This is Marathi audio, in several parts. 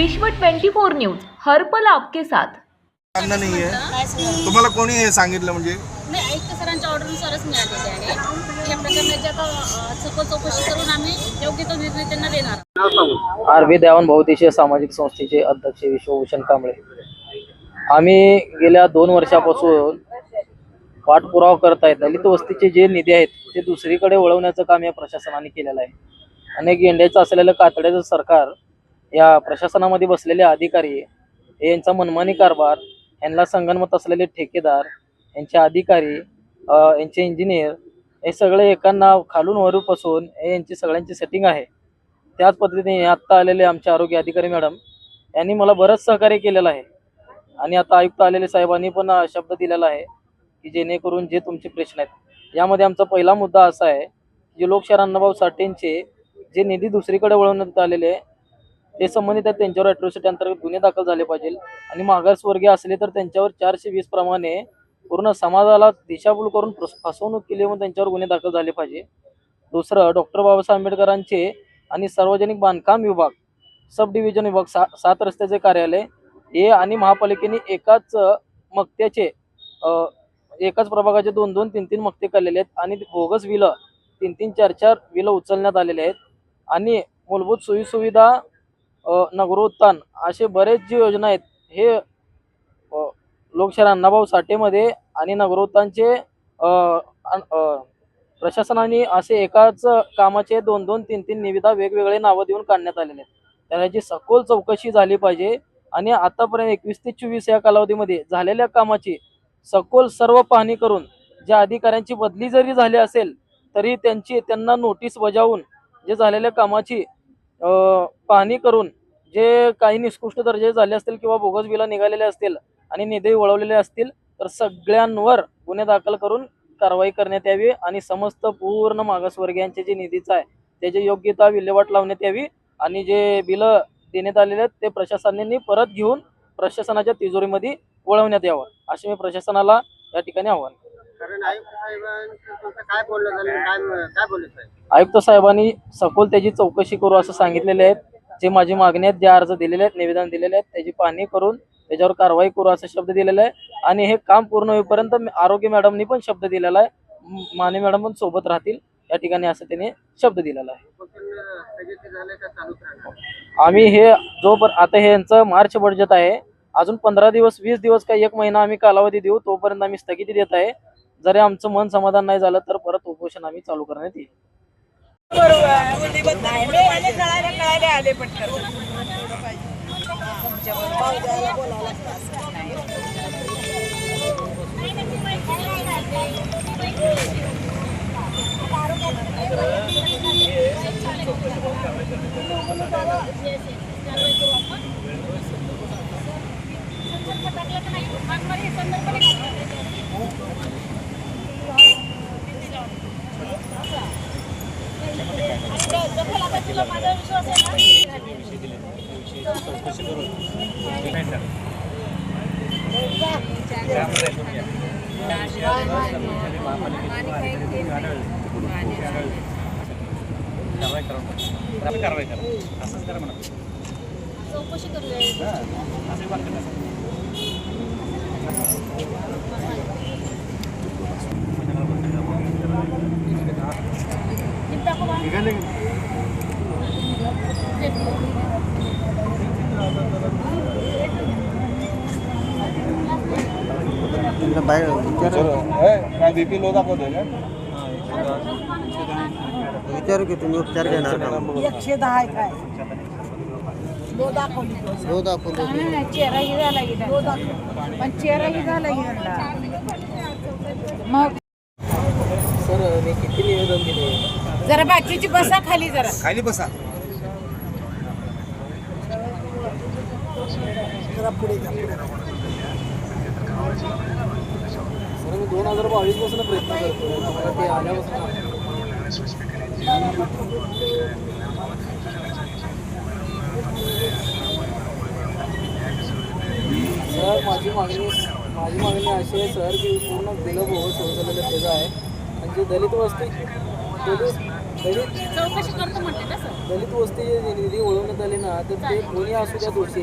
विश्व 24 न्यूज हर्पल आपके साथ. नाहीये काय सगळं तुम्हाला कोणी हे सांगितलं म्हणजे? नाही आयुक्त सरांच्या ऑर्डरनुसारच मिळालेले आहे. या प्रकरणाची आता अ, सखोल चौकशी करून आम्ही योग्य तो निर्णय त्यांना देणार आर व्ही देवान बहुउद्देशीय सामाजिक संस्थेचे अध्यक्ष विश्वभूषण कांबळे. आम्ही गेल्या दोन वर्षापासून पाठपुरावा करत आहेत. दलित वस्तीचे जे निधी आहेत ते दुसरीकडे वळवण्याचं काम या प्रशासनाने केलेलं आहे. अनेक गेंड्याचं असलेलं कातड्याचं सरकार या प्रशासनामध्ये बसलेले अधिकारी हे यांचा मनमानी कारभार यांना संगणमत असलेले ठेकेदार यांचे अधिकारी यांचे इंजिनियर हे सगळे एकांना खालून वरूपासून हे यांची सगळ्यांची सेटिंग आहे. त्याच पद्धतीने आत्ता आलेले आमचे आरोग्य अधिकारी मॅडम यांनी मला बरंच सहकार्य केलेलं आहे. आणि आता आयुक्त आलेले साहेबांनी पण शब्द दिलेला आहे की जेणेकरून जे तुमचे प्रश्न आहेत यामध्ये आमचा पहिला मुद्दा असा आहे की लोकशहर अण्णाभाऊ साठेंचे जे निधी दुसरीकडे वळवण्यात आलेले ते संबंधित आहेत त्यांच्यावर अॅट्रॉसिटी अंतर्गत गुन्हे दाखल झाले पाहिजे. आणि मागासवर्गीय असले तर त्यांच्यावर चारशे वीस प्रमाणे पूर्ण समाजाला दिशाभूल करून फसवणूक केली म्हणून त्यांच्यावर गुन्हे दाखल झाले पाहिजे. दुसरं डॉक्टर बाबासाहेब आंबेडकरांचे आणि सार्वजनिक बांधकाम विभाग सब डिव्हिजन विभाग सा सात रस्त्याचे कार्यालय हे आणि महापालिकेने एकाच मक्त्याचे एकाच प्रभागाचे दोन दोन तीन तीन मक्ते केलेले आहेत आणि भोगस बोगस विलं तीन तीन चार चार विलं उचलण्यात आलेले आहेत. आणि मूलभूत सोयीसुविधा नगरोत्थान असे बरेच जे योजना आहेत हे अ, लोकशाहीर अण्णाभाऊ साठेमध्ये आणि नगरोत्थानचे प्रशासनाने असे एकाच कामाचे दोन दोन तीन तीन निविदा वेगवेगळे नावं देऊन काढण्यात आलेले आहेत. त्याची सखोल चौकशी झाली पाहिजे आणि आतापर्यंत एकवीस ते चोवीस या कालावधीमध्ये झालेल्या कामाची सखोल सर्व पाहणी करून ज्या अधिकाऱ्यांची बदली जरी झाली असेल तरी त्यांची त्यांना नोटीस बजावून जे झालेल्या कामाची पाहणी करून जे काही निष्कृष्ट दर्जे झाले असतील किंवा बोगस बिला निघालेले असतील आणि निधी वळवलेले असतील तर सगळ्यांवर गुन्हे दाखल करून कारवाई करण्यात यावी आणि समस्त पूर्ण मागासवर्गीयांचे जे निधीचं आहे त्याची योग्यता विल्हेवाट लावण्यात यावी आणि जे बिलं देण्यात आलेले आहेत ते प्रशासनाने परत घेऊन प्रशासनाच्या तिजोरीमध्ये वळवण्यात यावं. अशी मी प्रशासनाला या ठिकाणी आव्हान. कारण आयुक्त साहेबांचं काय बोलणं झालं काय काय बोलले साहेब आयुक्त साहेबांनी सखोल त्याची चौकशी करू असं सांगितलेले आहेत. जे माझी मागणी आहेत जे अर्ज दिलेले आहेत निवेदन दिलेले आहेत त्याची पाहणी करून त्याच्यावर कारवाई करू असा शब्द दिलेला आहे. आणि हे काम पूर्ण होईपर्यंत मी- आरोग्य मॅडमनी पण शब्द दिलेला आहे. माने मॅडम पण सोबत राहतील. या ठिकाणी असं त्यांनी शब्द दिलेला आहे. उपोषण स्थगित झालं का चालूच राहणार आम्ही हे जो आता हे यांचं मार्च बजेट आहे. अजून पंधरा दिवस वीस दिवस का एक महिना आम्ही कालावधी देऊ तोपर्यंत आम्ही स्थगिती देत आहे. जरी आमचं मन समाधान नाही झालं तर परत उपोषण आम्ही चालू करण्यात येईल. चौकशी करूया काय BP low दाखवतोय विचारू की तुम्ही उपचार घेणार का एकशे दहा आहे काय लो दाखवली हो दाखवले चेहराही झाला की। लो दाखव पण चेहराही झाला की मग सर मी किती निवेदन दिले जरा बाकीची बसा खाली जरा। खाली बसा। सर मी दोन हजार बावीसपासून प्रयत्न करतो तुम्हाला ते आल्यापासून सर माझी मागणी माझी मागणी अशी आहे सर की पूर्ण बिलं बोगस होत झालेलं त्याचं आहे आणि जे दलित वस्ती दलित दलित सर. दलित वस्तीचे निधी वळवण्यात आले ना तर ते कोणी असू द्या दोषी.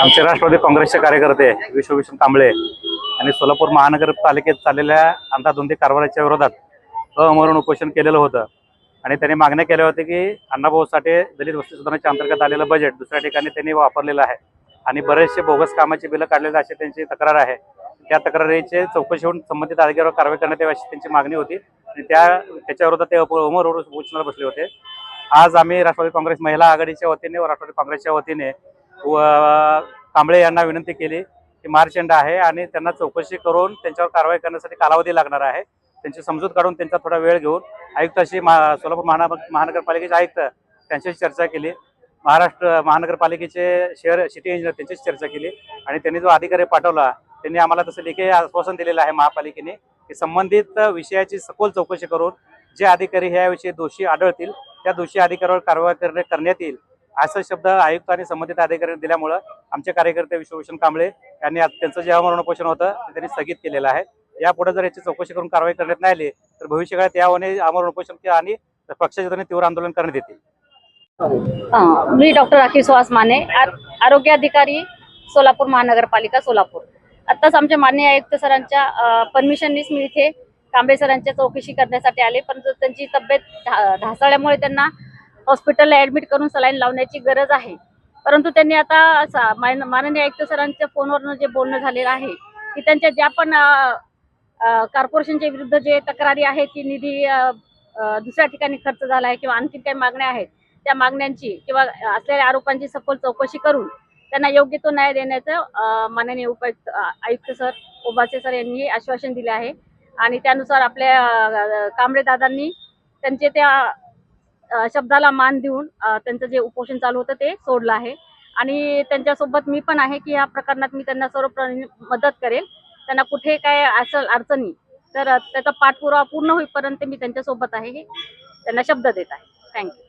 आमचे राष्ट्रवादी काँग्रेसचे कार्यकर्ते विश्वभूषण कांबळे यांनी सोलापूर महानगरपालिकेत चाललेल्या अंधाधुंदी कारवाईच्या विरोधात अमरण उपोषण केलेलं होतं. आणि त्यांनी मागण्या केल्या होत्या की अण्णाभाऊ साठे दलित वस्ती सुधारणाच्या अंतर्गत आलेलं बजेट दुसऱ्या ठिकाणी त्यांनी वापरलेलं आहे. आणि बरेचसे बोगस कामाची बिलं काढलेले अशी त्यांची तक्रार आहे. त्या तक्रारीचे चौकशी होऊन संबंधित अधिकाऱ्यावर कारवाई करण्यात यावी अशी त्यांची मागणी होती. आणि त्या त्याच्या विरोधात ते अमर उपोषणाला बसले होते. आज आम्ही राष्ट्रवादी काँग्रेस महिला आघाडीच्या वतीने व राष्ट्रवादी काँग्रेसच्या वतीने व कांबळे यांना विनंती केली की मार्च एंड आहे आणि त्यांना चौकशी करून त्यांच्यावर कारवाई करण्यासाठी कालावधी लागणार आहे. त्यांची समजूत काढून त्यांचा थोडा वेळ घेऊन आयुक्ताशी महा सोलापूर महानगर महानगरपालिकेचे आयुक्त त्यांच्याशी चर्चा केली. महाराष्ट्र महानगरपालिकेचे शहर सिटी इंजिनियर त्यांच्याशी चर्चा केली आणि त्यांनी जो अधिकारी पाठवला त्यांनी आम्हाला तसं लेखी आश्वासन दिलेलं आहे महापालिकेने की संबंधित विषयाची सखोल चौकशी करून जे अधिकारी ह्याविषयी दोषी आढळतील त्या दोषी अधिकाऱ्यावर कारवाई करणे करण्यात येईल. असा शब्द आयुक्त आणि संबंधित अधिकाऱ्यांनी दिल्यामुळं आमचे कार्यकर्ते विश्वभूषण कांबळे यांनी त्यांचं जे अमरण उपोषण होतं ते त्यांनी स्थगित केलेलं आहे. यापुढे जर याची चौकशी करून कारवाई करण्यात नाही आली तर भविष्यकाळात काळात यावर अमरण उपोषण आणि पक्षाच्या तीव्र आंदोलन करण्यात येतील. मी डॉक्टर राखी सुहास माने आरोग्य अधिकारी सोलापूर महानगरपालिका सोलापूर. आत्ताच आमच्या माननीय आयुक्त सरांच्या परमिशननीच मी इथे कांबे सरांच्या चौकशी करण्यासाठी आले परंतु त्यांची तब्येत ढा- ढासळल्यामुळे त्यांना हॉस्पिटलला ऍडमिट करून सलाईन लावण्याची गरज आहे. परंतु त्यांनी आता सा- मान- माननीय आयुक्त सरांच्या फोनवरनं जे बोलणं झालेलं आहे की त्यांच्या ज्या पण कॉर्पोरेशनच्या विरुद्ध जे तक्रारी आहे ती निधी दुसऱ्या ठिकाणी खर्च झाला आहे किंवा आणखी काही मागण्या आहेत त्या मागण्यांची किंवा असलेल्या आरोपांची सखोल चौकशी करून त्यांना योग्य तो न्याय देण्याचं माननीय उपायुक्त आयुक्त सर ओबासे सर यांनी आश्वासन दिले आहे. आणि त्यानुसार आपल्या कांबळे दादांनी त्यांचे त्या शब्दाला मान देऊन त्यांचं जे उपोषण चालू होतं ते सोडलं आहे. आणि त्यांच्यासोबत मी पण आहे की या प्रकरणात मी त्यांना सर्व मदत करेल. त्यांना कुठे काय असेल अडचणी तर त्याचा पाठपुरावा पूर्ण होईपर्यंत मी त्यांच्यासोबत आहे हे त्यांना शब्द देत आहे. थँक्यू